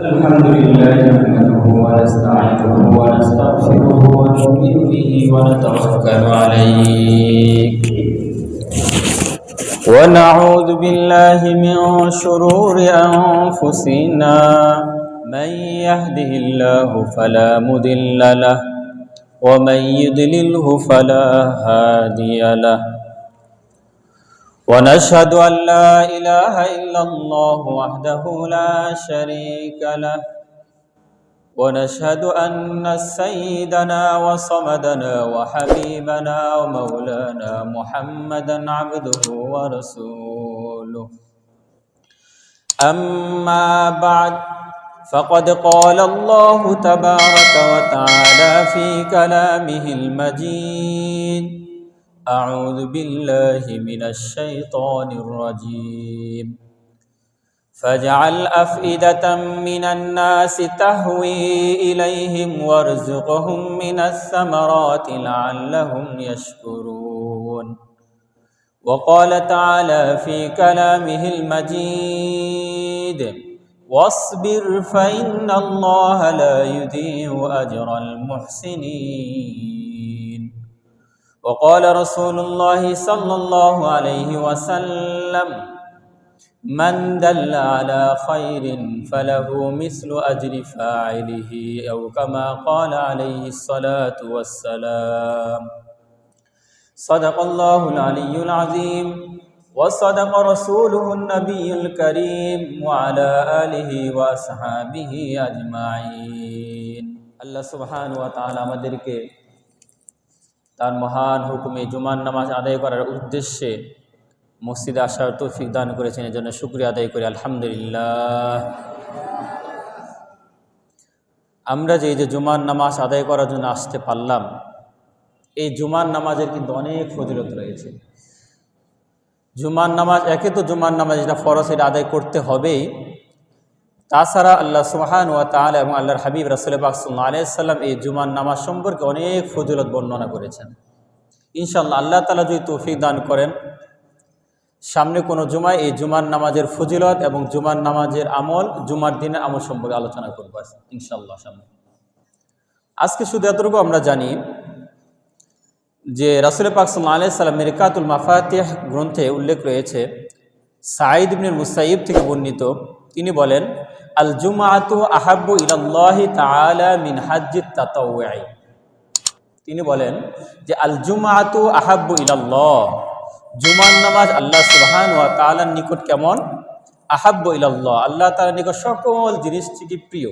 الحمد لله نحمده ونستعينه ونستغفره ونؤمن به ونتوكل عليه. ونعوذ بالله من شرور أنفسنا. من يهده الله فلا مضل له ومن يضلله فلا هادي له. ونشهد أن لا إله إلا الله وحده لا شريك له. ونشهد أن سيدنا وصمدنا وحبيبنا ومولانا محمدا عبده ورسوله. أما بعد فقد قال الله تبارك وتعالى في كلامه المجيد أعوذ بالله من الشيطان الرجيم. فاجعل أفئدة من الناس تهوي إليهم وارزقهم من الثمرات لعلهم يشكرون. وقال تعالى في كلامه المجيد واصبر فإن الله لا يضيع أجر المحسنين. وقال رسول الله صلى الله عليه وسلم من دل على خير فله مثل أجر فاعله أو كما قال عليه الصلاة والسلام. صدق الله العلي العظيم وصدق رسوله النبي الكريم وعلى آله وأصحابه أجمعين. الله سبحانه وتعالى مدركه তার মহান হুকুমে জুমান নামাজ আদায় করার উদ্দেশ্যে মসজিদে আসার তৌফিক দান করেছেন, এজন্য শুক্রিয়া আদায় করি, আলহামদুলিল্লাহ। আমরা যে এই যে জুমার নামাজ আদায় করার জন্য আসতে পারলাম, এই জুমার নামাজের কিন্তু অনেক ফজিলত রয়েছে। জুমার নামাজ, একে তো জুমার নামাজ যেটা এটা আদায় করতে হবেই। তাছাড়া আল্লাহ সুহান ওয়া তাল এবং আল্লাহর হাবিব রাসুল পাকসাল্লাহ আলাইসাল্লাম এই জুমার নামাজ সম্পর্কে অনেক ফজিলত বর্ণনা করেছেন। ইনশাল্লাহ আল্লাহ তালা যদি তৌফিক দান করেন, সামনে কোনো জুমায় এই জুমার নামাজের ফজিলত এবং জুমার নামাজের আমল জুমার দিনের আমল সম্পর্কে আলোচনা করব ইনশাল্লাহ সামনে। আজকে শুধু এতটুকু আমরা জানি যে রাসুল পাকসাল্লাহ আলাইসাল্লাম মেরিকাতুল মাফাতিহ গ্রন্থে উল্লেখ রয়েছে, সাঈদ ইবনুল মুসাইব থেকে বর্ণিত। তিনি বলেন আল জুমাতু আহাব্বু ইলাল্লাহি তাআলা মিন হাজ্জিত তাতাওয়াই তিনি বলেন যে আল জুমাতু আহাব্বু ইলাল্লাহ। জুমার নামাজ আল্লাহ সুবহান ওয়া তাআলার নিকট কেমন? আহাব্বু ইলাল্লাহ। আল্লাহ তাআলার নিকট সকল জিনিস থেকে প্রিয়।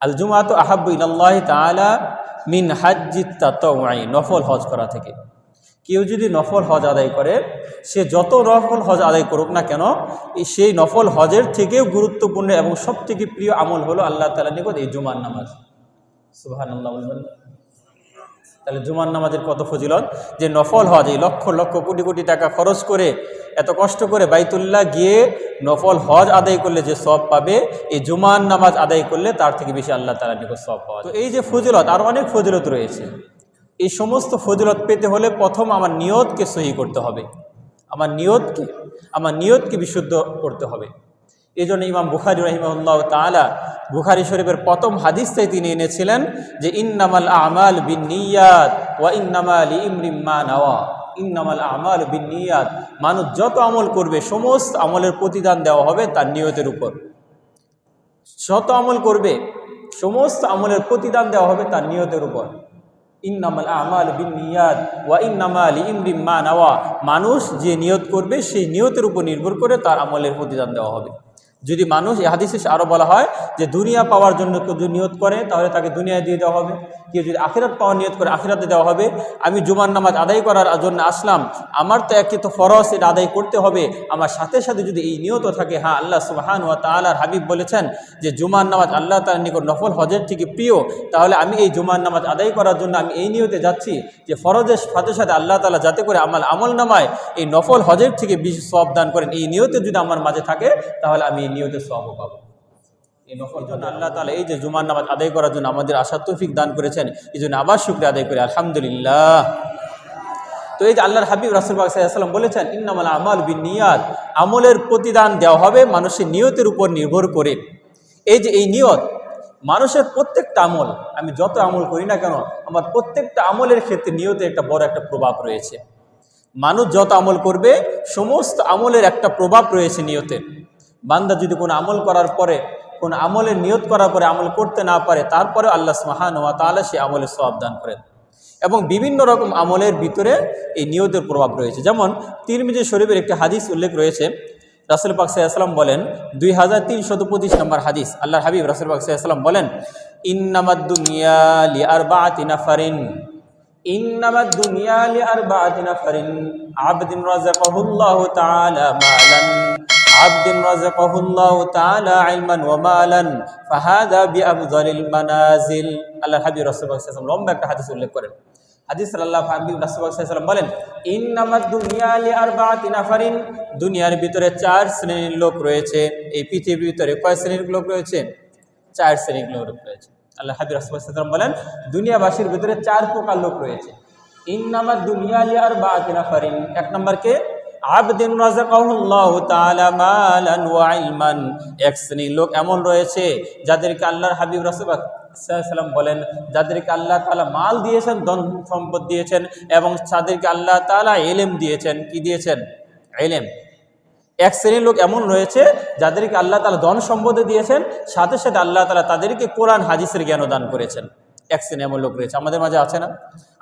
আল জুমাতু আহাব্বু ইলাল্লাহি তাআলা মিন হাজ্জিত তাতাওয়াই নফল হজ করা থেকে। কেউ যদি নফল হজ আদায় করে, সে যত নফল হজ আদায় করুক না কেন সেই নফল হজের থেকেও গুরুত্বপূর্ণ এবং সব থেকে প্রিয় আমল হলো আল্লাহ তালা নিকট এই জুমার নামাজ। সুবাহান তাহলে জুমার নামাজের কত ফজিলত? যে নফল হজ, এই লক্ষ লক্ষ কোটি কোটি টাকা খরচ করে, এত কষ্ট করে বাইতুল্লাহ গিয়ে নফল হজ আদায় করলে যে সব পাবে, এই জুমার নামাজ আদায় করলে তার থেকে বেশি আল্লাহ তালা নিকট সব পাওয়া তো এই যে ফজিলত, আর অনেক ফজিলত রয়েছে। এই সমস্ত ফজিলত পেতে হলে প্রথম আমার নিয়তকে সহি করতে হবে। আমার নিয়তকে আমার নিয়তকে বিশুদ্ধ করতে হবে। এই জন্য ইমাম বুখারি রহিমউল্লাহ তালা বুখারি শরীফের প্রথম হাদিসটাই তিনি এনেছিলেন যে, ইন্নামাল আমাল বিন নিয়াত ওয়া ইন্নামাল ইমরিম্মা নাওয়া। ইন্নামাল আমাল বিন নিয়াত মানুষ যত আমল করবে, সমস্ত আমলের প্রতিদান দেওয়া হবে তার নিয়তের উপর। যত আমল করবে, সমস্ত আমলের প্রতিদান দেওয়া হবে তার নিয়তের উপর। ইন্নামাল আমাল বিন নিয়াদ ওয়া ইন্নামাল ইমরিম মা নাওয়া। মানুষ যে নিয়ত করবে, সেই নিয়তের উপর নির্ভর করে তার আমলের প্রতিদান দেওয়া হবে। যদি মানুষ হাদিসে আরও বলা হয় যে দুনিয়া পাওয়ার জন্য কেউ যদি নিয়ত করে, তাহলে তাকে দুনিয়া দিয়ে দেওয়া হবে। কেউ যদি আখিরাত পাওয়ার নিয়ত করে, আখিরাতে দেওয়া হবে। আমি জুমার নামাজ আদায় করার জন্য আসলাম, আমার তো একটি তো ফরজ এটা আদায় করতে হবে। আমার সাথে সাথে যদি এই নিয়ত থাকে হ্যাঁ আল্লাহ সুবাহান ওয়া তালার হাবিব বলেছেন যে জুমার নামাজ আল্লাহ তার নিকট নফল হজের থেকে প্রিয়, তাহলে আমি এই জুমার নামাজ আদায় করার জন্য আমি এই নিয়তে যাচ্ছি যে ফরজের সাথে সাথে আল্লাহ তালা যাতে করে আমার আমল নামায় এই নফল হজের থেকে বেশি সব দান করেন। এই নিয়তে যদি আমার মাঝে থাকে, তাহলে আমি নিয়তে সবও পাবো। এই নফল জন্য আল্লাহ তালা এই যে জুমার নামাজ আদায় করার জন্য আমাদের আশা তৌফিক দান করেছেন এই জন্য আবার শুক্রিয়া আদায় করি আলহামদুলিল্লাহ। তো এই যে আল্লাহর হাবিব রাসুল সাল্লাম বলেছেন ইন্নামাল আমাল বিন নিয়াত আমলের প্রতিদান দেওয়া হবে মানুষের নিয়তের উপর নির্ভর করে। এই যে এই নিয়ত মানুষের প্রত্যেকটা আমল আমি যত আমল করি না কেন আমার প্রত্যেকটা আমলের ক্ষেত্রে নিয়তে একটা বড় একটা প্রভাব রয়েছে। মানুষ যত আমল করবে সমস্ত আমলের একটা প্রভাব রয়েছে নিয়তের বান্দা যদি কোনো আমল করার পরে, কোন আমলের নিয়ত করার পরে আমল করতে না পারে তারপরে আল্লাহ সুমাহান ওয়া তাআলা সে আমলের সব করেন। এবং বিভিন্ন রকম আমলের ভিতরে এই নিয়তের প্রভাব রয়েছে। যেমন তিরমিজি শরীফের একটি হাদিস উল্লেখ রয়েছে। রাসুল পাক সাল্লাম বলেন, দুই হাজার তিনশত পঁচিশ নম্বর হাদিস আল্লাহ হাবিব রাসুল পাক সাল্লাম বলেন ইন্নামাদ্দুনিয়া লি আরবাআতি নাফারিন। ইন্নামাদ্দুনিয়া লি আরবাআতি নাফারিন। আবদিন রাযাকাহুল্লাহু তাআলা মালান। عبد رزقه الله تعالى علما ومالا فهذا بأفضل المنازل আল্লাহ হাবিব রাসূলুল্লাহ সাল্লাল্লাহু আলাইহি ওয়াসাল্লাম লম্বা একটা হাদিস উল্লেখ করেন হাদিস আল্লাহ হাবিব রাসূলুল্লাহ সাল্লাল্লাহু আলাইহি ওয়াসাল্লাম বলেন ইন্নামাদ দুনিয়া লি আরবাআতি নাফারিন দুনিয়ার ভিতরে চার শ্রেণীর লোক রয়েছে এই পৃথিবীর ভিতরে কয় শ্রেণীর লোক রয়েছে চার শ্রেণীর লোক রয়েছে আল্লাহ হাবিব রাসূলুল্লাহ সাল্লাল্লাহু আলাইহি ওয়াসাল্লাম বলেন দুনিয়াবাসীর ভিতরে চার প্রকার লোক রয়েছে ইন্নামাদ দুনিয়া লি আরবাআতি নাফারিন এক নম্বর কে তাআলা মালান এক শ্রেণির লোক এমন রয়েছে যাদেরকে আল্লাহর হাবিব রাসূলুল্লাহ সাল্লাম বলেন, যাদেরকে আল্লাহ তাআলা মাল দিয়েছেন, ধন সম্পদ দিয়েছেন এবং তাদেরকে আল্লাহ তাআলা এলেম দিয়েছেন। কি দিয়েছেন? এলেম এক শ্রেণির লোক এমন রয়েছে যাদেরকে আল্লাহ তাআলা ধন সম্পদে দিয়েছেন, সাথে সাথে আল্লাহ তাআলা তাদেরকে কোরআন, হাদিসের জ্ঞানও দান করেছেন। এক শ্রেণি এমন লোক রয়েছে। আমাদের মাঝে আছে না?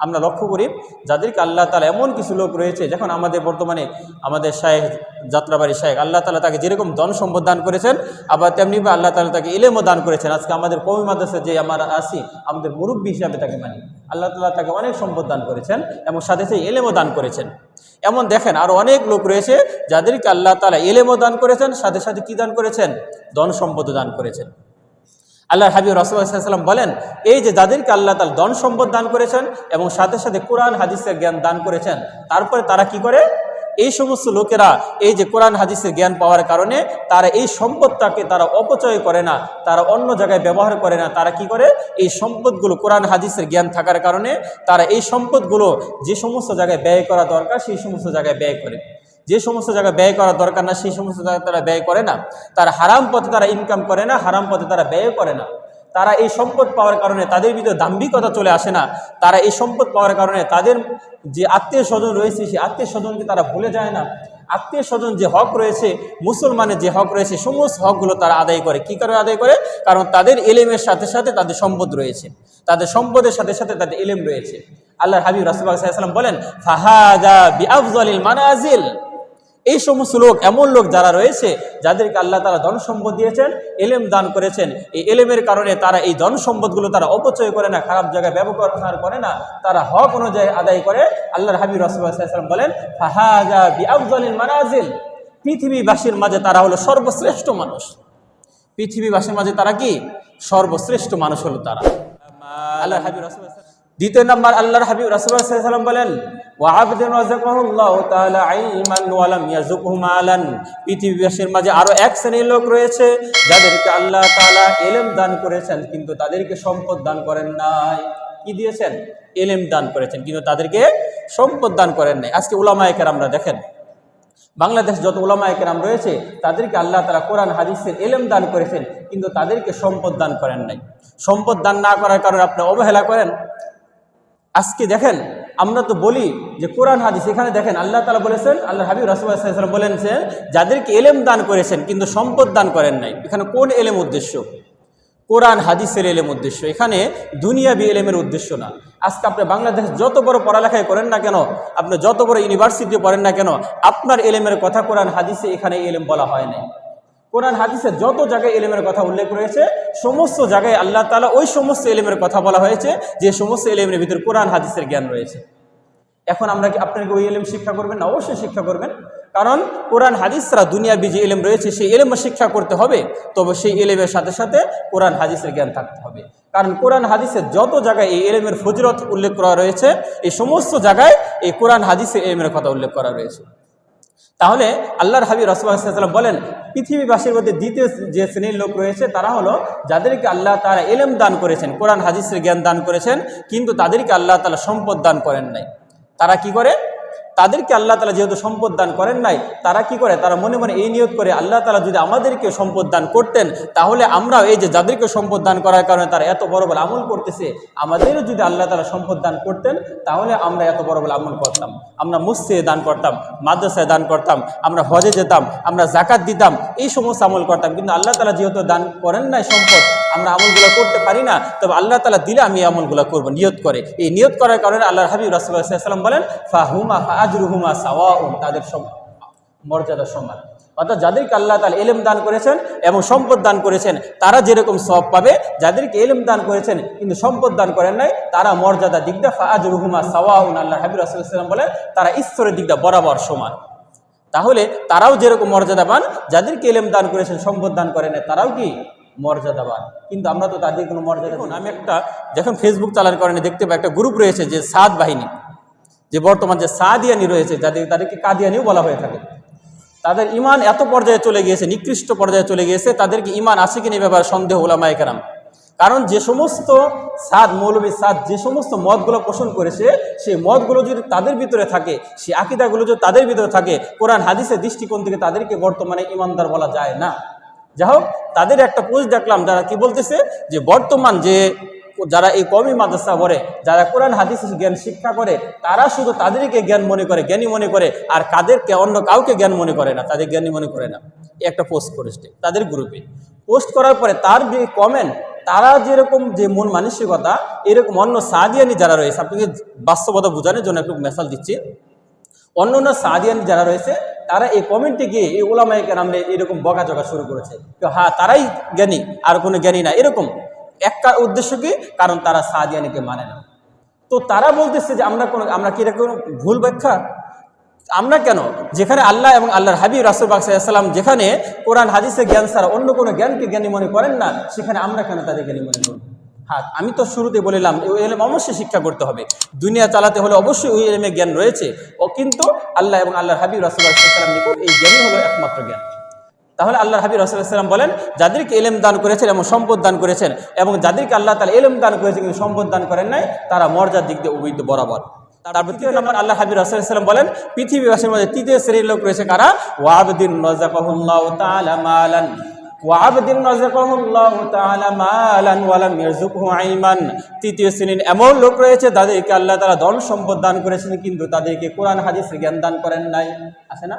আমরা লক্ষ্য করি, যাদেরকে আল্লাহ তালা এমন কিছু লোক রয়েছে, যখন আমাদের বর্তমানে আমাদের শায়েখ যাত্রাবাড়ি শায়েখ, আল্লাহ তালা তাকে যেরকম ধন সম্পদ দান করেছেন, আবার তেমনি আল্লাহ তালা তাকে ইলেমও দান করেছেন। আজকে আমাদের কমি মাদ্রাসা যে আমরা আসি আমাদের মুরব্বী হিসাবে তাকে মানি। আল্লাহ তালা তাকে অনেক সম্পদ দান করেছেন এবং সাথে সাথে এলেমও দান করেছেন। এমন দেখেন আরও অনেক লোক রয়েছে, যাদেরকে আল্লাহ তালা এলেমও দান করেছেন, সাথে সাথে কি দান করেছেন? ধন সম্পদও দান করেছেন। আল্লাহ হাবিব রসুল্লাহাম বলেন, এই যে যাদেরকে আল্লাহ তাল ধন সম্পদ দান করেছেন এবং সাথে সাথে কোরআন, হাদিসের জ্ঞান দান করেছেন, তারপরে তারা কি করে? এই সমস্ত লোকেরা এই যে কোরআন, হাদিসের জ্ঞান পাওয়ার কারণে তারা এই সম্পদটাকে তারা অপচয় করে না, তারা অন্য জায়গায় ব্যবহার করে না, তারা কি করে? এই সম্পদগুলো কোরআন, হাদিসের জ্ঞান থাকার কারণে তারা এই সম্পদগুলো যে সমস্ত জায়গায় ব্যয় করা দরকার, সেই সমস্ত জায়গায় ব্যয় করে। যে সমস্ত জায়গায় ব্যয় করা দরকার না, সেই সমস্ত জায়গায় তারা ব্যয় করে না। তারা হারাম পথে তারা ইনকাম করে না, হারাম পথে তারা ব্যয় করে না। তারা এই সম্পদ পাওয়ার কারণে তাদের ভিতরে দাম্ভিকতা চলে আসে না। তারা এই সম্পদ পাওয়ার কারণে তাদের যে আত্মীয় স্বজন রয়েছে, সেই আত্মীয় স্বজনকে তারা ভুলে যায় না। আত্মীয় স্বজন যে হক রয়েছে, মুসলমানের যে হক রয়েছে, সমস্ত হকগুলো তারা আদায় করে। কি কারণে আদায় করে? কারণ তাদের এলেমের সাথে সাথে তাদের সম্পদ রয়েছে। তাদের সম্পদের সাথে সাথে তাদের এলেম রয়েছে। আল্লাহ হাবিব রাসুল্লাহাম বলেন, ফাহাদা বি আফজলিল মানাজিল। এই সমস্ত লোক এমন লোক যারা রয়েছে, যাদেরকে আল্লাহ তারা ধন সম্পদ দিয়েছেন, এলেম দান করেছেন। এই এলেমের কারণে তারা এই ধন সম্পদগুলো তারা অপচয় করে না, খারাপ জায়গায় ব্যবহার করে না। তারা হক অনুযায়ী আদায় করে। আল্লাহর হাবিব রসুল্লাহাম বলেন মানাজিল। পৃথিবীবাসীর মাঝে তারা হলো সর্বশ্রেষ্ঠ মানুষ। পৃথিবীবাসীর মাঝে তারা কি? সর্বশ্রেষ্ঠ মানুষ হলো তারা। আল্লাহ হাবিব রসুল্লাহ দ্বিতীয় নম্বর আল্লাহর হাবিব রাসূলুল্লাহ বলেন পৃথিবীবাসীর মাঝে আরও এক শ্রেণির লোক রয়েছে, যাদেরকে আল্লাহ তাআলা ইলম দান করেছেন, কিন্তু তাদেরকে সম্পদ দান করেন নাই। কি দিয়েছেন? ইলম দান করেছেন, কিন্তু তাদেরকে সম্পদ দান করেন নাই। আজকে উলামায়ে কেরামরা দেখেন, বাংলাদেশ যত ওলামায় কেরাম রয়েছে, তাদেরকে আল্লাহ তারা কোরআন হাদিসের এলেম দান করেছেন, কিন্তু তাদেরকে সম্পদ দান করেন নাই। সম্পদ দান না করার কারণে আপনি অবহেলা করেন। আজকে দেখেন, আমরা তো বলি যে কোরআন, হাদিস এখানে দেখেন, আল্লাহ তালা বলেছেন আল্লাহ হাবিব রাসুল্লাহাম বলেছেন যাদেরকে এলেম দান করেছেন কিন্তু সম্পদ দান করেন নাই। এখানে কোন এলেম উদ্দেশ্য? কোরআন, হাদিসের এলেম উদ্দেশ্য। এখানে দুনিয়াবি এলেমের উদ্দেশ্য না। আজকে আপনি বাংলাদেশ যত বড় পড়ালেখায় করেন না কেন, আপনি যত বড় ইউনিভার্সিটি পড়েন না কেন, আপনার এলেমের কথা কোরআন, হাদিসে এখানে এলেম বলা হয় নাই। কোরআন, হাদিসে যত জায়গায় এলেমের কথা উল্লেখ রয়েছে, সমস্ত জায়গায় আল্লাহ তালা ওই সমস্ত এলেমের কথা বলা হয়েছে, যে সমস্ত এলেমের ভিতরে কোরআন, হাদিসের জ্ঞান রয়েছে। এখন আমরা কি আপনাকে ওই এলেম শিক্ষা করবেন না? অবশ্যই শিক্ষা করবেন। কারণ কোরআন হাদিসরা দুনিয়া যে এলেম রয়েছে, সেই এলেম শিক্ষা করতে হবে, তবে সেই এলেমের সাথে সাথে কোরআন, হাদিসের জ্ঞান থাকতে হবে। কারণ কোরআন হাদিসের যত জায়গায় এই এলেমের ফজরত উল্লেখ করা রয়েছে, এই সমস্ত জায়গায় এই কোরআন হাদিসের এলেমের কথা উল্লেখ করা রয়েছে। তাহলে আল্লাহর হাবিব রসুল্লাহাম বলেন, পৃথিবীবাসীর মধ্যে দ্বিতীয় যে শ্রেণির লোক রয়েছে, তারা হলো যাদেরকে আল্লাহ তারা এলেম দান করেছেন, কোরআন, হাদিসের জ্ঞান দান করেছেন, কিন্তু তাদেরকে আল্লাহ তালা সম্পদ দান করেন নাই। তারা কি করে? তাদেরকে আল্লাহ তালা যেহেতু সম্পদ দান করেন নাই, তারা কি করে? তারা মনে মনে এই নিয়োগ করে, আল্লাহ তালা যদি আমাদেরকে সম্পদ দান করতেন, তাহলে আমরাও এই যে যাদেরকে সম্পদ দান করার কারণে তারা এত বড় বড় আমল করতেছে, আমাদেরও যদি আল্লাহ তালা সম্পদ দান করতেন, তাহলে আমরা এত বড় বড় আমল করতাম। আমরা মসজিদে দান করতাম, মাদ্রাসায় দান করতাম, আমরা হজে যেতাম, আমরা জাকাত দিতাম, এই সমস্ত আমল করতাম। কিন্তু আল্লাহ তালা যেহেতু দান করেন নাই সম্পদ, আমরা আমলগুলো করতে পারি না, তবে আল্লাহ তালা দিলে আমি আমলগুলো করব, নিয়ত করে। এই নিয়ত করার কারণে আল্লাহ হাবিব রাসুল্লাহাম বলেন, ফাহুমা ফাজরুহুমা সাওয়াউন তাদের সব মর্যাদা সমান অর্থাৎ যাদেরকে আল্লাহ তালা এলেম দান করেছেন এবং সম্পদ দান করেছেন তারা যেরকম সব পাবে যাদেরকে এলেম দান করেছেন কিন্তু সম্পদ দান করেন নাই তারা মর্যাদা দিকদা ফাজ রুহুমা সাওয়াউন আল্লাহ হাবিব রাসুল্লাহাম বলেন তারা ঈশ্বরের দিকদা বরাবর সমান। তাহলে তারাও যেরকম মর্যাদাবান যাদেরকে এলেম দান করেছেন সম্পদ দান করেন নাই, তারাও কি মর্যাদাবান? কিন্তু আমরা তো তাদের কোনো মর্যাদা আমি একটা যখন ফেসবুক চালান করেন দেখতে পাই একটা গ্রুপ রয়েছে যে সাদ বাহিনী। যে বর্তমান যে সাদিয়ানি রয়েছে, যাদের তাদেরকে কাদিয়ানিও বলা হয়ে থাকে। তাদের ইমান এত পর্যায়ে চলে গিয়েছে, নিকৃষ্ট পর্যায়ে চলে গিয়েছে, তাদেরকে ইমান আছে কিনা ব্যাপারে সন্দেহ ওলামায় কেরাম। কারণ যে সমস্ত সাদ, মৌলবী সাদ, যে সমস্ত মতগুলো পোষণ করেছে, সেই মতগুলো যদি তাদের ভিতরে থাকে, সেই আকিদাগুলো যদি তাদের ভিতরে থাকে, কোরআন, হাদিসের দৃষ্টিকোণ থেকে তাদেরকে বর্তমানে ইমানদার বলা যায় না। যাই হোক, তাদের একটা পোস্ট দেখলাম, যারা কি বলতেছে, যে বর্তমান যে যারা এই কমি মাদ্রাসা করে যারা কোরআন, হাদিস, জ্ঞান, শিক্ষা করে, তারা শুধু তাদেরকে জ্ঞান মনে করে, জ্ঞানী মনে করে, আর কাদেরকে অন্য কাউকে জ্ঞান মনে করে না, তাদের জ্ঞানী মনে করে না। একটা পোস্ট করেছে, তাদের গ্রুপে পোস্ট করার পরে তার যে কমেন্ট তারা যেরকম যে মন মানসিকতা, এরকম অন্য সাদিয়ানি যারা রয়েছে, আপনাকে বাস্তবতা বোঝানোর জন্য একটু মেসাল দিচ্ছি। অন্য অন্য সাদিয়ানি যারা রয়েছে, তারা এই কমেন্টে গিয়ে এই ওলামাইকে নামলে এরকম বকাঝকা শুরু করেছে। হ্যাঁ তারাই জ্ঞানী, আর কোনো জ্ঞানী না, এরকম। একটা উদ্দেশ্য কি? কারণ তারা সাদিয়ানিকে মানে না। তো তারা বলতেছে যে আমরা কোনো আমরা কি এরকম ভুল ব্যাখ্যা? আমরা কেন? যেখানে আল্লাহ এবং আল্লাহর হাবিব রাসুল বাকসাল্লাম যেখানে কোরআন, হাদিসে জ্ঞান ছাড়া অন্য কোনো জ্ঞানকে জ্ঞানী মনে করেন না, সেখানে আমরা কেন তাদের জ্ঞানী মনে করব? হ্যাঁ আমি তো শুরুতে বলিলাম এলেম অবশ্যই শিক্ষা করতে হবে। দুনিয়া চালাতে হলে অবশ্যই ওই এলেমে জ্ঞান রয়েছে। ও কিন্তু আল্লাহ এবং আল্লাহর হাবিব রাসুল্লাহাম নিকট এই জ্ঞানই হলো একমাত্র জ্ঞান। তাহলে আল্লাহ হাবিব রাসুল্লাহাম বলেন যাদেরকে এলেম দান করেছেন এবং সম্পদ দান করেছেন এবং যাদেরকে আল্লাহ তালা এলেম দান করেছেন কিন্তু সম্পদ দান করেন নাই তারা মর্যাদার দিক দিয়ে অবৈধ বরাবর। তারপর তৃতীয় নম্বর আল্লাহ হাবিব রাসুলাম বলেন পৃথিবীবাসীর মধ্যে তৃতীয় শ্রেণির লোক রয়েছে কারা? ওয়াবদিন নজাকাহুল্লাহ তাআলা মালান। ওয়াবদিন নজাকাহুল্লাহ তাআলা মালান ওয়ালাম ইয়ারযুকহু ইলমান তৃতীয় শ্রেণির এমন লোক রয়েছে যাদেরকে আল্লাহ তাআলা ধন সম্পদ দান করেছেন কিন্তু তাদেরকে কোরআন হাদিসের জ্ঞান দান করেন নাই। আছে না?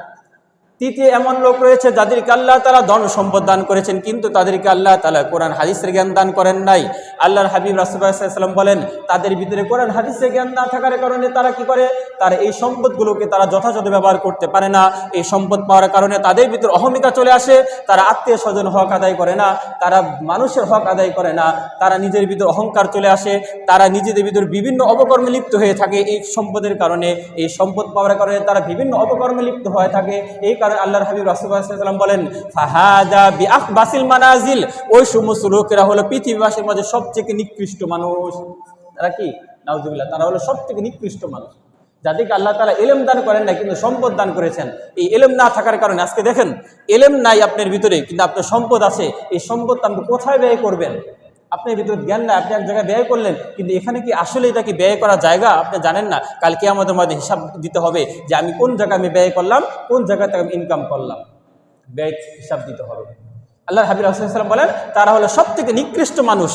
তৃতীয় এমন লোক রয়েছে যাদেরকে আল্লাহ তালা ধন সম্পদ দান করেছেন, কিন্তু তাদেরকে আল্লাহ তালা কোরআন, হাদিসের জ্ঞান দান করেন নাই। আল্লাহর হাবিব রাসুল্লাহাম বলেন, তাদের ভিতরে কোরআন, হাদিসের জ্ঞান না থাকার কারণে তারা কি করে? তারা এই সম্পদগুলোকে তারা যথাযথ ব্যবহার করতে পারে না। এই সম্পদ পাওয়ার কারণে তাদের ভিতরে অহমিকা চলে আসে, তারা আত্মীয় স্বজন হক আদায় করে না, তারা মানুষের হক আদায় করে না, তারা নিজের ভিতর অহংকার চলে আসে, তারা নিজেদের ভিতর বিভিন্ন অপকর্মে লিপ্ত হয়ে থাকে। এই সম্পদের কারণে, এই সম্পদ পাওয়ার কারণে তারা বিভিন্ন অপকর্মে লিপ্ত হয়ে থাকে। এই কারণে আল্লাহর হাবিব রাসুল্লাহাম বলেন, ফাহাদা বি বাসিল মানাজিল। ওই সমস্ত লোকেরা হলো পৃথিবীবাসীর মধ্যে সবথেকে নিকৃষ্ট মানুষ। তারা কি? নাউজুবিল্লাহ, তারা হলো সব থেকে নিকৃষ্ট মানুষ। যাদেরকে আল্লাহ তালা এলেম দান করেন না কিন্তু সম্পদ দান করেছেন। এই এলেম না থাকার কারণে আজকে দেখেন এলেম নাই আপনার ভিতরে, কিন্তু আপনার সম্পদ আছে। এই সম্পদ আপনি কোথায় ব্যয় করবেন? আপনার ভিতরে জ্ঞান নাই, আপনি এক জায়গায় ব্যয় করলেন, কিন্তু এখানে কি আসলে এটা কি ব্যয় করা জায়গা? আপনি জানেন না কালকে আমাদের মধ্যে হিসাব দিতে হবে যে আমি কোন জায়গায় আমি ব্যয় করলাম, কোন জায়গা থেকে আমি ইনকাম করলাম। ব্যয় হিসাব দিতে হবে। আল্লাহ হাবিব আসসালাম বলেন, তারা হলো সব থেকে নিকৃষ্ট মানুষ।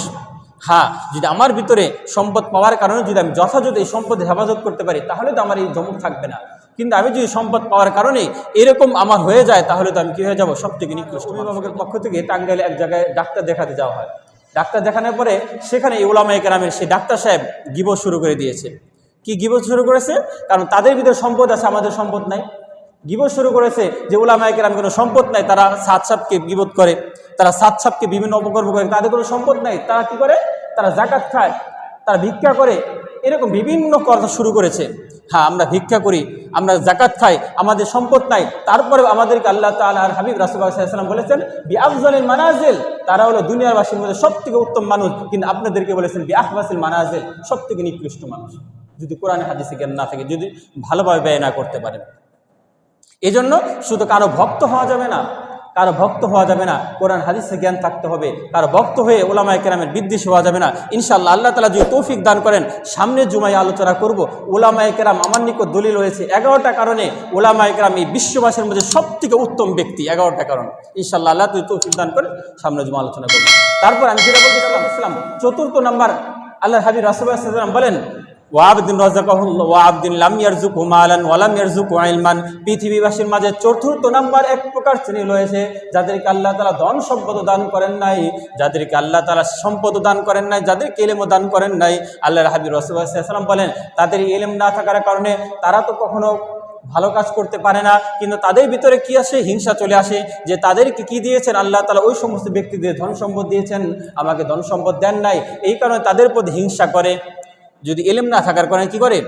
হ্যাঁ যদি আমার ভিতরে সম্পদ পাওয়ার কারণে যদি আমি যথাযথ এই সম্পদের হেফাজত করতে পারি, তাহলে তো আমার এই জমক থাকবে না। কিন্তু আমি যদি সম্পদ পাওয়ার কারণে এরকম আমার হয়ে যায়, তাহলে তো আমি কী হয়ে যাব? সব থেকে নিকৃষ্ট অভিভাবকের পক্ষ থেকে টাঙ্গাইলে এক জায়গায় ডাক্তার দেখাতে যাওয়া হয়। ডাক্তার দেখানোর পরে সেখানে ইউলামাই কেরামের সেই ডাক্তার সাহেব গিবো শুরু করে দিয়েছে। কি গিবো শুরু করেছে? কারণ তাদের ভিতরে সম্পদ আছে, আমাদের সম্পদ নাই। গিবত শুরু করেছে যে ওলামায় কেরাম কোনো সম্পদ নাই, তারা সাত সাপকে গিবত করে, তারা সাত সাপকে বিভিন্ন অপকর্ম করে, তাদের কোনো সম্পদ নাই। তারা কি করে? তারা জাকাত খায়, তারা ভিক্ষা করে, এরকম বিভিন্ন কথা শুরু করেছে। হ্যাঁ আমরা ভিক্ষা করি, আমরা জাকাত খাই, আমাদের সম্পদ নাই। তারপরে আমাদেরকে আল্লাহ তালা আর হাবিব রাসুল্লাহাম বলেছেন বি আফজালিল মানাজেল তারা হলো দুনিয়ার বাসীর মধ্যে সব থেকে উত্তম মানুষ, কিন্তু আপনাদেরকে বলেছেন বি আহবাসিল মানাজেল সব থেকে নিকৃষ্ট মানুষ। যদি কোরআন হাদিসে জ্ঞান না থাকে, যদি ভালোভাবে ব্যয় না করতে পারেন। এজন্য শুধু কারও ভক্ত হওয়া যাবে না কারও ভক্ত হওয়া যাবে না। কোরআন, হাদিসে জ্ঞান থাকতে হবে। কারও ভক্ত হয়ে ওলামায় কেরামের বিদ্বেষ হওয়া যাবে না। ইনশাআল্লাহ আল্লাহ তালা যদি তৌফিক দান করেন, সামনে জুমায় আলোচনা করব। ওলামায় কেরাম আমার নিকট দলিল রয়েছে এগারোটা কারণে ওলামায় কেরাম এই বিশ্ববাসের মধ্যে সব থেকে উত্তম ব্যক্তি, এগারোটা কারণ। ইনশাআল্লাহ আল্লাহ তুই তৌফিক দান করেন, সামনে জুমা আলোচনা করব। তারপর আমি যেটা বলতে চাইলাম চতুর্থ নাম্বার আল্লাহ হাবিব রাসুল্লাহ বলেন ওয়াবদিন ওয়াবদিন লাম ইয়ারজুকু মালান ওয়ালাম ইয়ারজুকু ইলমান। পৃথিবীবাসীর মাঝে চতুর্থ নাম্বার এক প্রকার শ্রেণি রয়েছে, যাদেরকে আল্লাহ তাআলা ধন সম্পদ দান করেন নাই, যাদেরকে আল্লাহ তাআলা সম্পদ দান করেন নাই, যাদেরকে ইলমও দান করেন নাই। আল্লাহর হাবিব ওয়াসাল্লাম বলেন, তাদের ইলম না থাকার কারণে তারা তো কখনো ভালো কাজ করতে পারে না, কিন্তু তাদের ভিতরে কি আসে? হিংসা চলে আসে যে তাদেরকে কি দিয়েছেন? আল্লাহ তালা ওই সমস্ত ব্যক্তিদের ধন সম্পদ দিয়েছেন, আমাকে ধন সম্পদ দেন নাই, এই কারণে তাদের প্রতি হিংসা করে। যদি এলেম না থাকার কারণে কি করে?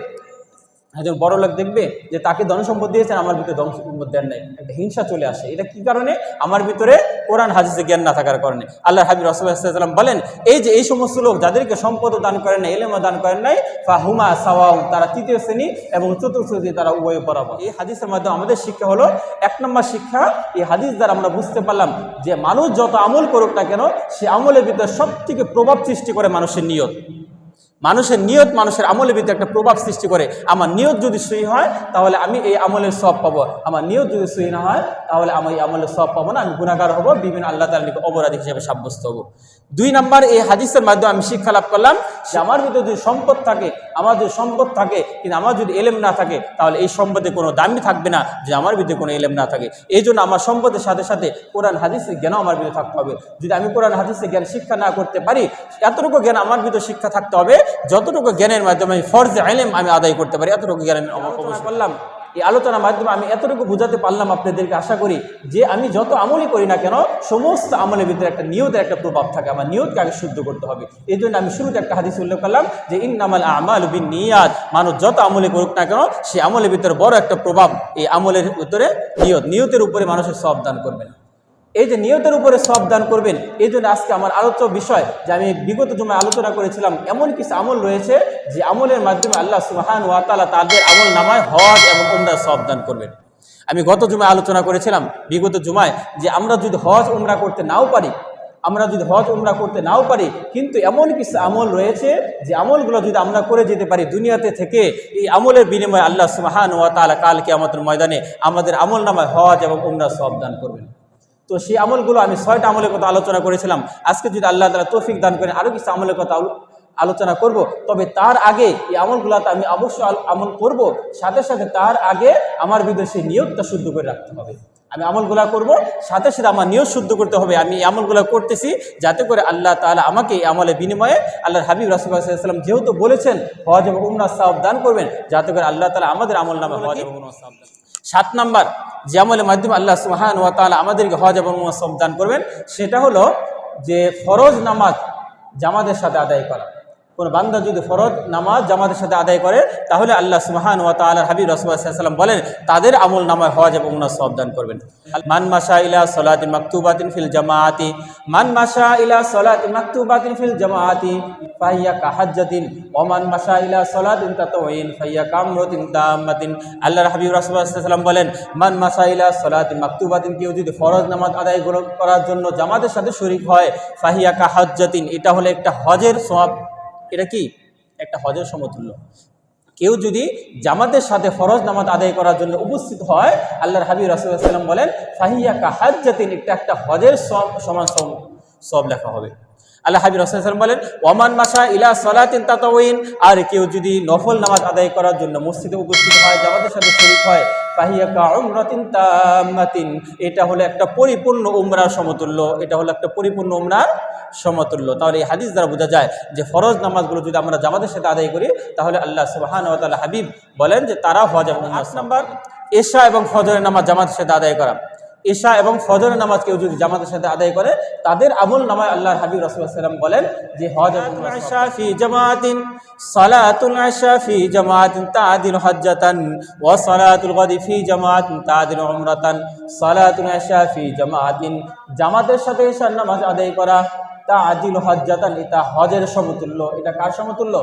একজন বড় লোক দেখবে যে তাকে ধন সম্পদ দিয়েছেন, আমার ভিতরে ধন সম্পদ দেন নাই। একটা হিংসা চলে আসে। এটা কি কারণে? আমার ভিতরে কোরআন, হাদিসে জ্ঞান না থাকার কারণে। আল্লাহ হাবিব রসুল্লাহাম বলেন, এই যে, এই সমস্ত লোক যাদেরকে সম্পদ দান করেন নাই, এলেমও দান করেন নাই ফা হুমা সাওয়াউ তারা তৃতীয় শ্রেণি এবং চতুর্থ শ্রেণি তারা উভয় বরাবর। এই হাদিসের মাধ্যমে আমাদের শিক্ষা হলো, এক নম্বর শিক্ষা, এই হাদিস দ্বারা আমরা বুঝতে পারলাম যে মানুষ যত আমল করুক না কেন, সে আমলের ভিতরে সব থেকে প্রভাব সৃষ্টি করে মানুষের নিয়ত। মানুষের নিয়ত, মানুষের আমলের ভিতরে একটা প্রভাব সৃষ্টি করে। আমার নিয়ত যদি সই হয়, তাহলে আমি এই আমলের সব পাবো। আমার নিয়ত যদি সই না হয়, তাহলে আমি এই আমলের সব পাবো না, আমি গুণাগার হব, বিভিন্ন আল্লাহ তালা অপরাধী হিসেবে সাব্যস্ত হব। দুই নাম্বার এই হাদিসের মাধ্যমে আমি শিক্ষা লাভ করলাম যে আমার ভিতরে যদি সম্পদ থাকে আমার যদি সম্পদ থাকে কিন্তু আমার যদি এলেম না থাকে তাহলে এই সম্পদে কোনো দামি থাকবে না যে আমার ভিতরে কোনো এলেম না থাকে। এই জন্য আমার সম্পদের সাথে সাথে কোরআন হাদিসের জ্ঞানও আমার ভিতরে থাকতে হবে। যদি আমি কোরআন হাদিসের জ্ঞান শিক্ষা না করতে পারি এতটুকু জ্ঞান আমার ভিতরে শিক্ষা থাকতে হবে যতটুকু জ্ঞানের মাধ্যমে আমি ফর্জ আইলেম আমি আদায় করতে পারি এতটুকু জ্ঞানের অবশ্যই। করলাম। এই আলোচনার মাধ্যমে আমি এতটুকু বুঝাতে পারলাম আপনাদেরকে, আশা করি যে আমি যত আমলই করি না কেন, সমস্ত আমলের ভিতরে একটা নিয়তের একটা প্রভাব থাকে। আমার নিয়তকে আগে শুদ্ধ করতে হবে। এই জন্য আমি শুরুতে একটা হাদিস উল্লেখ করলাম যে, ইন্নামাল আমাল বিন নিয়াজ মানুষ যত আমলে করুক না কেন, সে আমলের ভিতরে বড় একটা প্রভাব এই আমলের ভিতরে নিয়ত। নিয়তের উপরে মানুষের সব দান করবেন এই যে নিয়তের উপরে সব দান করবেন, এই জন্য আজকে আমার আলোচ্য বিষয় যে আমি বিগত জমায় আলোচনা করেছিলাম, এমন কিছু আমল রয়েছে যে আমলের মাধ্যমে আল্লাহ সুবাহান ওয়াতালা তাদের আমল নামায় হজ এবং উমরা সব দান করবেন। আমি গত জুমায় আলোচনা করেছিলাম, বিগত জুমায় যে আমরা যদি হজ উমরা করতে নাও পারি, আমরা যদি হজ উমরা করতে নাও পারি, কিন্তু এমন কিছু আমল রয়েছে যে আমলগুলো যদি আমরা করে যেতে পারি দুনিয়াতে থেকে, এই আমলের বিনিময়ে আল্লাহ সুবাহান ওয়া তালা কালকে আমাদের ময়দানে আমাদের আমল নামায় হজ এবং উমরা সব দান করবেন। তো সেই আমলগুলো আমি ছয়টা আমলের কথা আলোচনা করেছিলাম। আজকে যদি আল্লাহ তালা তৌফিক দান করেন আরও কিছু আমলের কথা আলোচনা করব। তবে তার আগে এই আমলগুলোতে আমি অবশ্যই আমল করব। সাথে সাথে তার আগে আমার ভিতরে সেই নিয়োগটা শুদ্ধ করে রাখতে হবে। আমি আমলগুলা করব, সাথে সাথে আমার নিয়োগ শুদ্ধ করতে হবে। আমি এই আমলগুলা করতেছি যাতে করে আল্লাহ তাআলা আমাকে এই আমলের বিনিময়ে আল্লাহর হাবিব রাসুল্লাহাম যেহেতু বলেছেন, হজ এবং উমরা সাহাব দান করবেন, যাতে করে আল্লাহ তাআলা আমাদের আমল নামে হজ এবং উমরা সাহাব দান সাত নাম্বার যে আমলের মাধ্যমে আল্লাহ সুহান ওয়া তাহলে আমাদেরকে হজ এবং সব দান করবেন, সেটা হলো যে ফরজ নামাজ জামাদের সাথে আদায় করা। কোন বান্দা যদি ফরজ নামাজ জামাতের সাথে আদায় করে, তাহলে আল্লাহ সুবহান ওয়া তাআলা হাবিব রাসূলুল্লাহ বলেন, তাদের আমল নামায় হজ এবং উমরা সব করবেন। মান মাশা ইলা সালাতিন মাকতুবাতিন ফিল জামাআতি, মান মাশা ইলা সালাতিন মাকতুবাতিন ফিল জামাআতি, ফাহিয়া কাহাজ্জাতিন, ওয়া মান মাশা ইলা সালাতিন তাতাওয়িন, ফাহিয়া কামরাতিন তাম্মাতিন আল্লাহর হাবিব রাসূলুল্লাহ বলেন, মান মাশা ইলা সালাতিন মাকতুবাতিন, কেউ যদি ফরজ নামাজ আদায় করার জন্য জামাতের সাথে শরীক হয়, ফাহিয়া কাহাজ্জাতিন, এটা হলো একটা হজের সওয়াব। এটা কি? একটা হজের সমতুল্য। কেউ যদি জামাতের সাথে ফরজ নামাজ আদায় করার জন্য উপস্থিত হয়, আল্লাহর হাবিব রাসুল্লাহাম বলেন, ফাহিয়া কাহাজ্জাতিন একটা একটা হজের সমান সব লেখা হবে। আল্লাহ হাবিব রাসুলাম বলেন, ওয়ামান মাসা ইলা সলাতিন তাতাউইন আর কেউ যদি নফল নামাজ আদায় করার জন্য মসজিদে উপস্থিত হয়, জামাতের সাথে শরীক হয় এটা হলো একটা পরিপূর্ণ উমরার সমতুল্য, এটা হলো একটা পরিপূর্ণ উমরার সমতুল্য। তাহলে এই হাদিস দ্বারা বোঝা যায় যে ফরজ নামাজগুলো যদি আমরা জামাতের সাথে আদায় করি তাহলে আল্লাহ সুবাহান ও তাআলা হাবিব বলেন যে তারা হজ এবং আট নাম্বার। এশা এবং ফজরের নামাজ জামাতের সাথে আদায় করা। এশা এবং ফজরের নামাজ কেউ যদি জামাতের সাথে আদায় করে তাদের আমল নামায় আল্লাহ হাবিব রাসুলাম বলেন যে হজ ফি জামাতিন সালাতুল আশা ফি জামাতিন তাদিল হজ্জাতান ওয়া সালাতুল গাদি ফি জামাতিন তাদিল উমরাতান। সালাতুল আশা ফি জামাতিন। জামাতের সাথে এশার নামাজ আদায় করা। তা আদিল হজ্জাতান এটা হজের সমতুল্য। এটা কার সমতুল্য?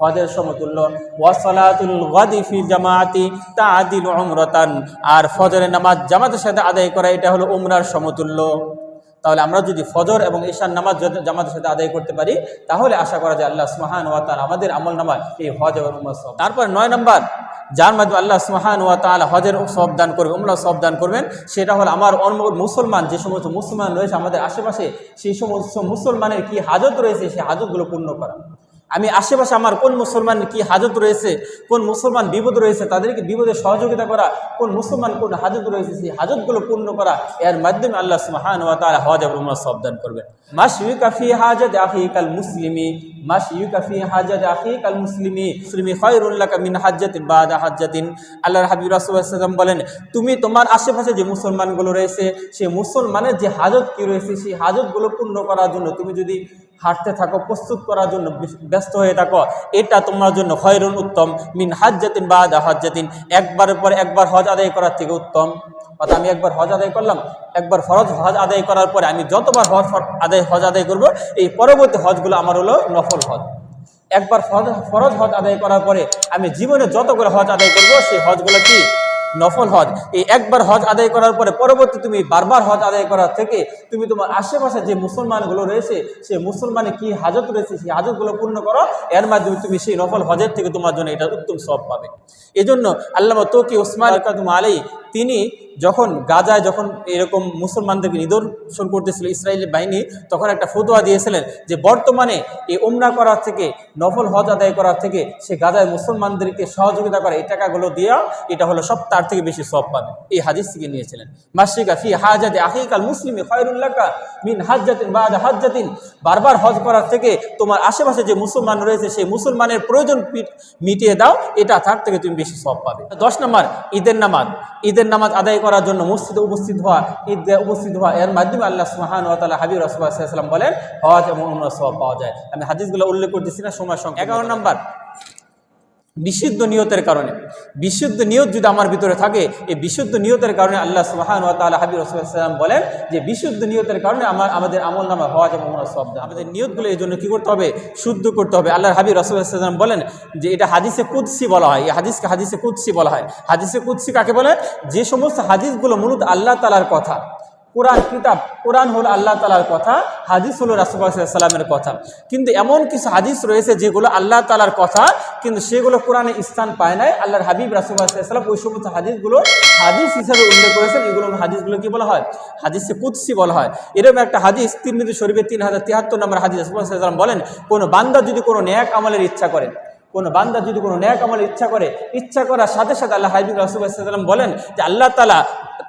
হজের সমতুল্য। ওয়াসালাতুল গাদি ফি জামাতি তা আদিল উমরাতান। আর ফজরের নামাজ জামাতের সাথে আদায় করা, এটা হলো উমরার সমতুল্য। তাহলে আমরা যদি ফজর এবং ঈশান নামাজ জামাতের সাথে আদায় করতে পারি, তাহলে আশা করা যায় আল্লাহ সুহান ওয়া তাল আমাদের আমল নামাজ এই হজ এবং উমরা সব। তারপর নয় নম্বর, যার মাধ্যমে আল্লাহ সুহান ওয়া তাল হজের সব দান করবে, উমরা সব দান করবেন, সেটা হলো আমার অন্য মুসলমান, যে সমস্ত মুসলমান রয়েছে আমাদের আশেপাশে, সেই সমস্ত মুসলমানের কি হাজত রয়েছে, সেই হাজতগুলো পূর্ণ করা। আমি আশেপাশে আমার কোন মুসলমান কি হাজত রয়েছে, কোন মুসলমান বিপদ রয়েছে, তাদেরকে বিপদে সহযোগিতা করা, কোন মুসলমান কোন হাজত রয়েছে, সেই হাজতগুলো পূর্ণ করা, এর মাধ্যমে আল্লাহ মহান ওয়া তারা হজ এবং উমরা সব দান করবেন। মাস কাফি হাজত আফিকাল মুসলিমি মাস ইউকাফি হাজাত আখিকাল মুসলিমি মুসলিমি খায়রুল লাকা মিন হাজ্জাতিন বাদা হাজ্জাতিন। আল্লাহর হাবিব সাল্লাল্লাহু বলেন, তুমি তোমার আশেপাশে যে মুসলমানগুলো রয়েছে সেই মুসলমানের যে হাজত কি রয়েছে, সেই হাজতগুলো পূর্ণ করার জন্য তুমি যদি হাঁটতে থাকো, প্রস্তুত করার জন্য ব্যস্ত হয়ে থাকো, এটা তোমার জন্য খয়রুল উত্তম। মিন হাজ্জাতিন বা আদা হাজ্জাতিন। একবারের পর একবার হজ আদায় করার থেকে উত্তম। অর্থাৎ আমি একবার হজ আদায় করলাম একবার ফরজ হজ আদায় করার পরে আমি যতবার হজ আদায় হজ আদায় করব, এই পরবর্তী হজগুলো আমার হলো নফল হজ। একবার ফরজ হজ আদায় করার পরে আমি জীবনে যত করে হজ আদায় করব, সেই হজগুলো কি? নফল হজ। এই একবার হজ আদায় করার পরে পরবর্তী তুমি বারবার হজ আদায় করার থেকে তুমি তোমার আশেপাশে যে মুসলমানগুলো রয়েছে, সেই মুসলমানের কি হাজত রয়েছে, সেই হাজতগুলো পূর্ণ করো। এর মাধ্যমে তুমি সেই নফল হজের থেকে তোমার জন্য এটা উত্তম সব পাবে। এই জন্য আল্লামা তোকি ওসমান আলাই তিনি যখন গাজায় যখন এরকম মুসলমানদেরকে নিদর্শন করতেছিল ইসরায়েলের বাহিনী, তখন একটা ফতোয়া দিয়েছিলেন যে বর্তমানে এই উমরা করার থেকে, নফল হজ আদায় করার থেকে সে গাজায় মুসলমানদেরকে সহযোগিতা করে, এই টাকাগুলো দেওয়া এটা হলো সব তার থেকে বেশি সব পাবে। এই হাদিস থেকে নিয়েছিলেন। মাসিকা ফি হাজাতে আহিকাল মুসলিমে খয়রুল্লাকা মিন হাজ্জাতিন বা হাজ্জাতিন। বারবার হজ করার থেকে তোমার আশেপাশে যে মুসলমান রয়েছে, সেই মুসলমানের প্রয়োজন মিটিয়ে দাও, এটা তার থেকে তুমি বেশি সব পাবে। দশ নম্বর, ঈদের নামাজ। ঈদের নামাজ আদায় করার জন্য মসজিদে উপস্থিত হওয়া ঈদে উপস্থিত হওয়া এর মাধ্যমে আল্লাহ সুহান ও তালা হাবিব রসুল্লাহাম বলেন হজ এবং অন্য সব পাওয়া যায়। আমি হাদিসগুলো উল্লেখ করতেছি না সময় সঙ্গে এগারো নম্বর। বিশুদ্ধ নিয়তের কারণে। বিশুদ্ধ নিয়ত যদি আমার ভিতরে থাকে, এই বিশুদ্ধ নিয়তের কারণে আল্লাহ সুবাহান ও তালা হাবিব রসুলাম বলেন যে, বিশুদ্ধ নিয়তের কারণে আমার, আমাদের আমল নামা হওয়া এবং ওনার শব্দ আমাদের নিয়তগুলো এই জন্য কী করতে হবে? শুদ্ধ করতে হবে। আল্লাহ হাবিব রসুলাম বলেন যে, এটা হাদিসে কুদ্সি বলা হয়। এই হাদিসকে হাদিসে কুদ্সি বলা হয়। হাদিসে কুৎসি কাকে বলে? যে সমস্ত হাদিসগুলো মূলত আল্লাহ তালার কথা। কোরআন কিতাব, কোরআন হল আল্লাহ তালার কথা, হাদিস হলো রাসুল্লাহামের কথা। কিন্তু এমন কিছু হাদিস রয়েছে যেগুলো আল্লাহ তালার কথা, কিন্তু সেগুলো কোরআনে স্থান পায় নাই। আল্লাহর হাবিব রাসুল্লাহাম ওই সমস্ত হাদিসগুলো হাদিস হিসাবে উল্লেখ করেছেন। এগুলো হাদিসগুলো কি বলা হয়? হাদিসে কুৎসি বলা হয়। এরকম একটা হাদিস তিরমিদি শরীফের তিন হাজার তিয়াত্তর নম্বর হাদিস রাসুল্লাহাম বলেন, কোনো বান্দা যদি কোনো ন্যাক আমলের ইচ্ছা করেন কোনো বান্দা যদি কোনো ন্যাক আমলের ইচ্ছা করে, ইচ্ছা করার সাথে সাথে আল্লাহ হাবিব রাসুল্লাহাম বলেন যে আল্লাহ তালা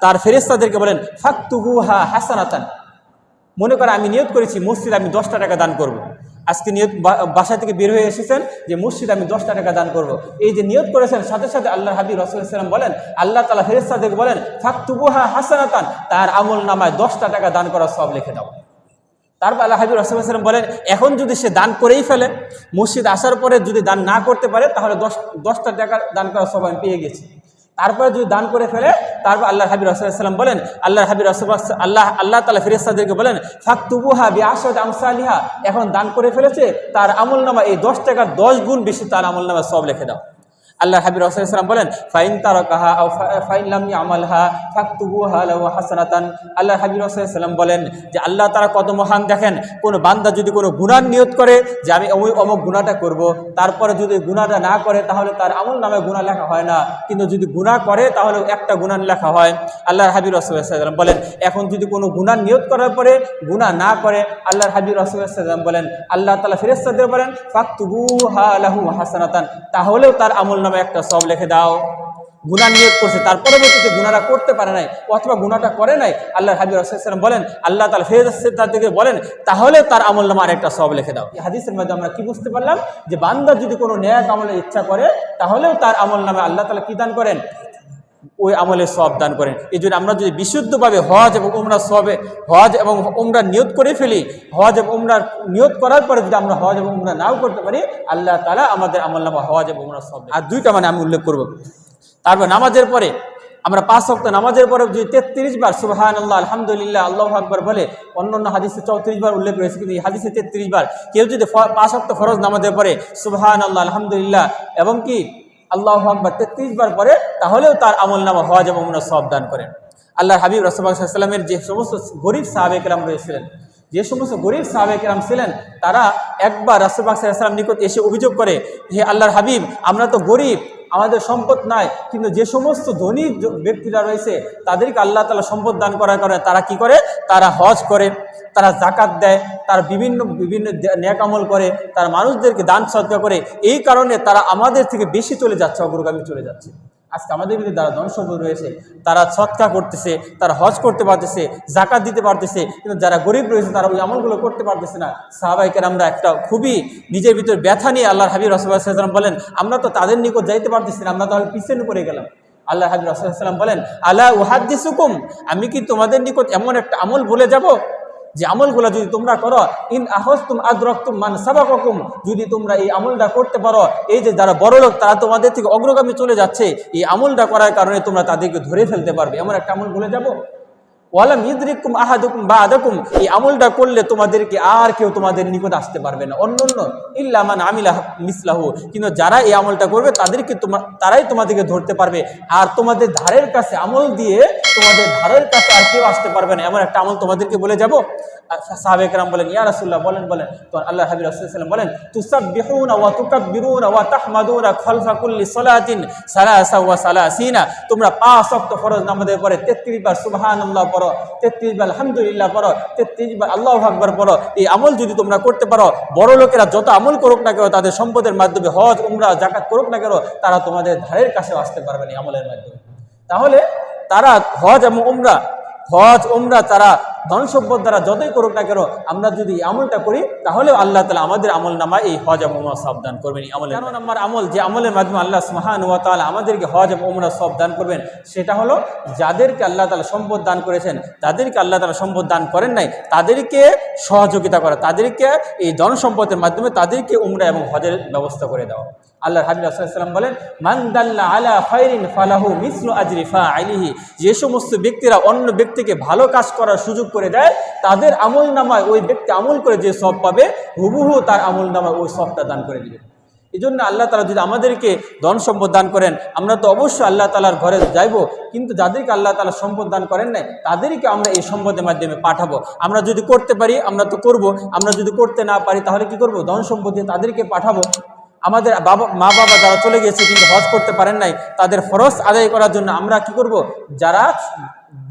তার ফেরেস্তাদেরকে বলেন ফাক্তুহু হা হাসানাতান মনে করে আমি নিয়োগ করেছি, মসজিদ আমি দশটা টাকা দান করব। আজকে নিয়ত বাসা থেকে বের হয়ে এসেছেন যে, মসজিদ আমি দশটা টাকা দান করব। এই যে নিয়োগ করেছেন, সাথে সাথে আল্লাহ হাবিব রসুলাম বলেন, আল্লাহ তালা ফেরেস্তাদেরকে বলেন ফাক্তুবু হা হাসানাতান তার আমল নামায় দশটা টাকা দান করার সব লিখে দাও তারপর আল্লাহ হাবিব রসুলাম বলেন, এখন যদি সে দান করেই ফেলে, মসজিদ আসার পরে যদি দান না করতে পারে, তাহলে দশ, দশটা টাকা দান করার সব আমি পেয়ে গেছি তারপরে যদি দান করে ফেলে, তারপর আল্লাহ হাবির রসুলাম বলেন আল্লাহ হাবির রসুল আল্লাহ আল্লাহ তালা ফিরেস্তাদেরকে বলেন, ফাকতুবুহা বি আসদ আমসালিহা। এখন দান করে ফেলেছে, তার আমল নামা এই দশ টাকার দশ গুণ বেশি তার আমল নামা সব লিখে দাও। আল্লাহ হাবির রসুলাম বলেন, ফাইন তারা কাহা ফাইন লামি আমলহা ফাকতুবু হাসানাতান। আল্লাহ হাবির রসুলাম বলেন যে আল্লাহ তারা কত মহান দেখেন, কোনো বান্দা যদি কোনো গুণার নিয়ত করে যে আমি ওই অমুক গুণাটা করব, তারপরে যদি গুণাটা না করে তাহলে তার আমল নামে গুণা লেখা হয় না। কিন্তু যদি গুণা করে তাহলে একটা গুণার লেখা হয়। আল্লাহর হাবির রসুলাম বলেন, এখন যদি কোনো গুণার নিয়ত করার পরে গুণা না করে, আল্লাহর হাবির রসুলাম বলেন, আল্লাহ তালা ফিরেস্তাদের বলেন ফাকতুবু হা লাহু হাসানাতান। তাহলেও তার আমল নামে একটা সব লিখে দাও। গুণা নিয়োগ করছে, তার পরবর্তীতে গুণাটা করতে পারে নাই অথবা গুণাটা করে নাই। আল্লাহ হাবিব রসালাম বলেন, আল্লাহ তালা দিকে বলেন, তাহলে তার আমল নামা আরেকটা সব লিখে দাও। হাদিসের মধ্যে আমরা কি বুঝতে পারলাম? যে বান্দা যদি কোনো ন্যায় আমলের ইচ্ছা করে, তাহলেও তার আমল নামে আল্লাহ তালা কী দান করেন? ওই আমলে সব দান করেন। এই জন্য আমরা যদি বিশুদ্ধভাবে হজ এবং উমরা সবে হজ এবং উমরা নিয়ত করে ফেলি, হজ এবং উমরার নিয়ত করার পরে যদি আমরা হজ এবং উমরা নাও করতে পারি, আল্লাহ তালা আমাদের আমল নামা হজ এবং উমরা সব আর দুইটা মানে আমি উল্লেখ করব। তারপর নামাজের পরে, আমরা পাঁচ অক্ট নামাজের পরে যদি তেত্রিশ বার সুবাহান আল্লাহ আলহামদুলিল্লাহ, আল্লাহ আকবর বলে, অন্য অন্য হাদিসে চৌত্রিশ বার উল্লেখ রয়েছে, কিন্তু এই হাদিসে তেত্রিশ বার, কেউ যদি পাঁচ অক্ট ফরজ নামাজের পরে সুবাহান আল্লাহ আলহামদুলিল্লাহ, এবং কি আল্লাহ আকবর তেত্রিশ বার পরে তাহলেও তার আমল নামা হওয়া এবং আমরা সব দান করেন। আল্লাহ হাবিব রসুল্লাহামের যে সমস্ত গরিব সাহাবেকরাম রয়েছিলেন, যে সমস্ত গরিব সাহাবেকরাম ছিলেন, তারা একবার রাসুলবাক সাল্লাম নিকট এসে অভিযোগ করে, হে আল্লাহর হাবিব, আমরা তো গরিব, আমাদের সম্পদ নাই, কিন্তু যে সমস্ত ধনী ব্যক্তিরা রয়েছে, তাদেরকে আল্লাহ তালা সম্পদ দান করার কারণে তারা কি করে? তারা হজ করে। তারা জাকাত দেয়, তারা বিভিন্ন বিভিন্ন নেক করে, তারা মানুষদেরকে দান সৎকার করে, এই কারণে তারা আমাদের থেকে বেশি চলে যাচ্ছে, অগ্রগামী চলে যাচ্ছে। আজকে আমাদের ভিতরে যারা ধনসম্পদ রয়েছে, তারা সৎকা করতেছে, তারা হজ করতে পারতেছে জাকাত দিতে পারতেছে, কিন্তু যারা গরিব রয়েছে, তারা ওই আমলগুলো করতে পারতেছে না। সাহাবাইকের আমরা একটা খুবই নিজের ভিতরে ব্যথা নিয়ে আল্লাহ হাবিব রসুল্লাহাম বলেন, আমরা তো তাদের নিকট যাইতে পারতেছি না, আমরা তাহলে পিছনে পড়ে গেলাম। আল্লাহ হাবিব রসুল্লাহাম বলেন আল্লাহ উহাদ্দিসুকুম, আমি কি তোমাদের নিকট এমন একটা আমল বলে যাব? যে আমলগুলো যদি তোমরা করো, ইন আহস্তুম আদ্রক্তুম মান সাবাকুম যদি তোমরা এই আমলটা করতে পারো, এই যে যারা বড় লোক, তারা তোমাদের থেকে অগ্রগামী চলে যাচ্ছে, এই আমলটা করার কারণে তোমরা তাদেরকে ধরে ফেলতে পারবে। এমন একটা আমল বলে যাব? ওয়ালাম ইদরিকুম আহাদুকুম বা আদাকুম এই আমলটা করলে তোমাদেরকে আর কেউ তোমাদের নিকট আসতে পারবে না। অন্য অন্য ইল্লামান আমিলা কিন্তু যারা এই আমলটা করবে, তাদেরকে তোমার তারাই তোমাদেরকে ধরতে পারবে। আর তোমাদের ধারের কাছে আমল দিয়ে তোমাদের ধারের কাছে আর কেউ আসতে পারবে না। এমন একটা আমল তোমাদেরকে বলে যাব। বলেন, ইয়া রাসুল্লাহ বলেন বলেন তো আল্লাহ বলেন, তুসাব্বিহুন ওয়া তুকাব্বিরুন ওয়া তাহমাদুনা সালাসা ওয়া সালাসিনা। তোমরা পাঁচ ফরজ নামাজের পরে 33 বার সুবহানাল্লাহ 33 বার আলহামদুলিল্লাহ পড়ো 33 বার আল্লাহ আকবর পড়ো, এই আমল যদি তোমরা করতে পারো, বড় লোকেরা যত আমল করুক না কেন, তাদের সম্পদের মাধ্যমে হজ, উমরা জাকাত করুক না কেন, তারা তোমাদের ধারের কাছে আসতে পারবে না আমলের মাধ্যমে। তাহলে তারা হজ এবং উমরা, হজ, উমরা তারা ধন সম্পদ দ্বারা যতই করুক না কেন আমরা যদি আমলটা করি তাহলে আল্লাহ তালা আমাদের আমল নামা এই হজ এবং উমরা সব দান করবেন। এই আমলের কারণ আমার আমল যে আমলের মাধ্যমে আল্লাহ সুহান ওয়া তাআলা আমাদেরকে হজ এবং উমরা সব দান করবেন সেটা হলো যাদেরকে আল্লাহ তালা সম্পদ দান করেছেন তাদেরকে আল্লাহ তালা সম্পদ দান করেন নাই তাদেরকে সহযোগিতা করা তাদেরকে এই ধন সম্পদের মাধ্যমে তাদেরকে উমরা এবং হজের ব্যবস্থা করে দেওয়া। আল্লাহ হাবিব সাল্লাম বলেন মান্দাল্লা আলা ফাইরিন ফালাহু মিসলু আজরি ফা আলিহি যে সমস্ত ব্যক্তিরা অন্য ব্যক্তিকে ভালো কাজ করার সুযোগ করে দেয়, তাদের আমল নামায় ওই ব্যক্তি আমল করে যে সব পাবে, হুবহু তার আমল নামায় ওই সবটা দান করে দিবে। এই জন্য আল্লাহ তালা যদি আমাদেরকে ধন সম্পদ দান করেন, আমরা তো অবশ্যই আল্লাহ তালার ঘরে যাইব, কিন্তু যাদেরকে আল্লাহ তালা সম্পদ দান করেন নাই, তাদেরকে আমরা এই সম্পদের মাধ্যমে পাঠাবো। আমরা যদি করতে পারি, আমরা তো করব, আমরা যদি করতে না পারি তাহলে কি করব? ধন সম্পদ দিয়ে তাদেরকে পাঠাবো। আমাদের বাবা মা বাবা যারা চলে গেছে কিন্তু হজ করতে পারেন নাই, তাদের ফরজ আদায় করার জন্য আমরা কি করব? যারা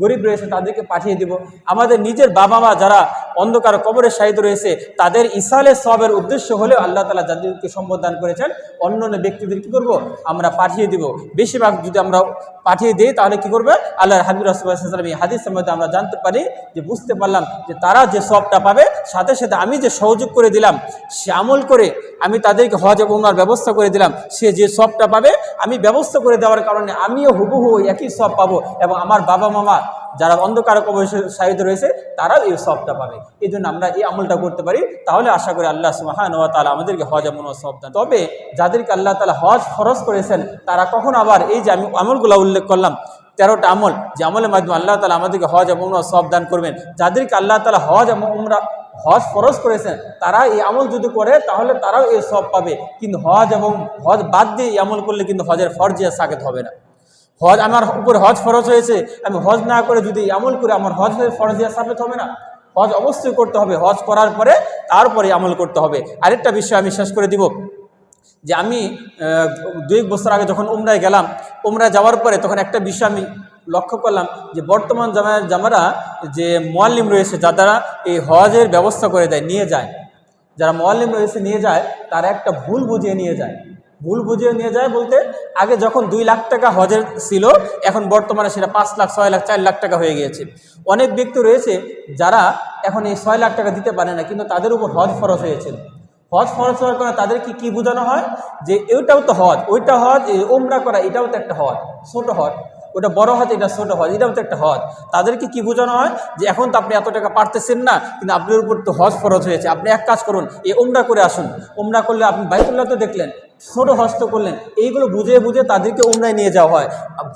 গরিব রয়েছে, তাদেরকে পাঠিয়ে দিব। আমাদের নিজের বাবা মা যারা অন্ধকার কবরের সাহিত্য রয়েছে, তাদের ইসালে সবের উদ্দেশ্য হলেও আল্লাহ তালা যাদেরকে সম্বোধন করেছেন। অন্য অন্য ব্যক্তিদের কী করব? আমরা পাঠিয়ে দিব। বেশিরভাগ যদি আমরা পাঠিয়ে দিই, তাহলে কি করবে? আল্লাহ হাবিব রাসুল্লাহাম এই হাদিস সম্বন্ধে আমরা জানতে পারি যে বুঝতে পারলাম যে তারা যে সবটা পাবে, সাথে সাথে আমি যে সহযোগ করে দিলাম, সে আমল করে আমি তাদেরকে হজ এবং ব্যবস্থা করে দিলাম, সে যে সবটা পাবে, আমি ব্যবস্থা করে দেওয়ার কারণে আমিও হুবহু একই সব পাবো এবং আমার বাবা মামা যারা অন্ধকার কবর সাহিত্য রয়েছে, তারাও এই সবটা পাবে। এই জন্য আমরা এই আমলটা করতে পারি। তাহলে আশা করি আল্লাহ সুমাহান ও তালা আমাদেরকে হজ এমন সব দান। তবে যাদেরকে আল্লাহ তালা হজ ফরজ করেছেন, তারা কখন আবার এই যে আমি আমলগুলো উল্লেখ করলাম। তেরোটা আমল যে আমলের মাধ্যমে আল্লাহ তালা আমাদেরকে হজ এবং উমরা সব দান করবেন। যাদেরকে আল্লাহ তালা হজ এবং উমরা হজ ফরজ করেছেন, তারা এই আমল যদি করে, তাহলে তারাও এই সব পাবে। কিন্তু হজ এবং হজ বাদ দিয়ে এই আমল করলে কিন্তু হজের ফরজিয়া সাকেত হবে না। হজ আমার উপর হজ ফরজ হয়েছে, আমি হজ না করে যদি আমল করে, আমার হজ ফরজিয়া সাবেত হবে না। হজ অবশ্যই করতে হবে। হজ করার পরে তারপরে আমল করতে হবে। আরেকটা বিষয় আমি শেষ করে দিব। যে আমি দুই বছর আগে যখন উমরায় গেলাম, উমরায় যাওয়ার পরে তখন একটা বিষয় আমি লক্ষ্য করলাম যে বর্তমান জামায় জামারা যে মোয়াল্লিম রয়েছে যারা এই হজের ব্যবস্থা করে দেয়, নিয়ে যায়। যারা মোয়াল্লিম রয়েছে, নিয়ে যায়, তারা একটা ভুল বুঝিয়ে নিয়ে যায়। ভুল বুঝিয়ে নিয়ে যায় বলতে, আগে যখন দুই লাখ টাকা হজের ছিল, এখন বর্তমানে সেটা পাঁচ লাখ, ছয় লাখ, চার লাখ টাকা হয়ে গিয়েছে। অনেক ব্যক্তি রয়েছে যারা এখন এই ছয় লাখ টাকা দিতে পারে না, কিন্তু তাদের উপর হজ ফরজ হয়েছিল। হজ ফরজ হওয়ার কারণে তাদেরকে কি বোঝানো হয়? যে ওইটাও তো হজ, ওইটা হজ ওমরা করা, এটাও তো একটা হজ, ছোট হজ। ওটা বড় হজ, এটা ছোট হজ, এটাও তো একটা হজ। তাদেরকে কি বোঝানো হয়? যে এখন তো আপনি এত টাকা পারতেছেন না, কিন্তু আপনার উপর তো হজ ফরজ হয়েছে। আপনি এক কাজ করুন এ ওমরা করে আসুন। ওমরা করলে আপনি বাইতুল্লাহ তো দেখলেন, ছোট হস্ত করলেন। এইগুলো বুঝে বুঝে তাদেরকে ওমরায় নিয়ে যাওয়া হয়।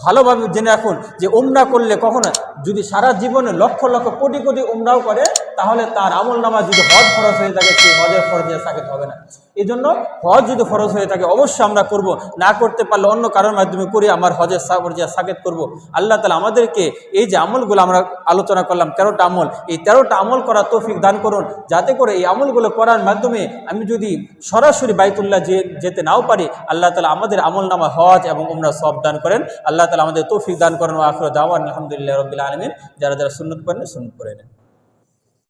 ভালোভাবে জেনে রাখুন যে ওমরা করলে কখনো, যদি সারা জীবনে লক্ষ লক্ষ কোটি কোটি ওমরাও করে তাহলে তার আমল নামা যদি হজ ফরজ হয়ে থাকে, সেই হজের ফরজিয়া সাকেত হবে না। এই জন্য হজ যদি ফরজ হয়ে থাকে, অবশ্যই আমরা করব। না করতে পারলে অন্য কারোর মাধ্যমে করি, আমার হজের ফরজিয়া সাকেত করব। আল্লাহ তালা আমাদেরকে এই যে আমলগুলো আমরা আলোচনা করলাম, তেরোটা আমল, এই তেরোটা আমল করার তৌফিক দান করুন। যাতে করে এই আমলগুলো করার মাধ্যমে আমি যদি সরাসরি বাইতুল্লাহ যে যেতে নাও পারি, আল্লাহ তালা আমাদের আমল নামা হজ এবং উমরা সব দান করেন। আল্লাহ তালা আমাদের তৌফিক দান করেন। ও আখর দাওয়ান আলহামদুলিল্লাহ রবিল আলমিন। যারা যারা সুন্নত করেন সুন্নত করে নেন।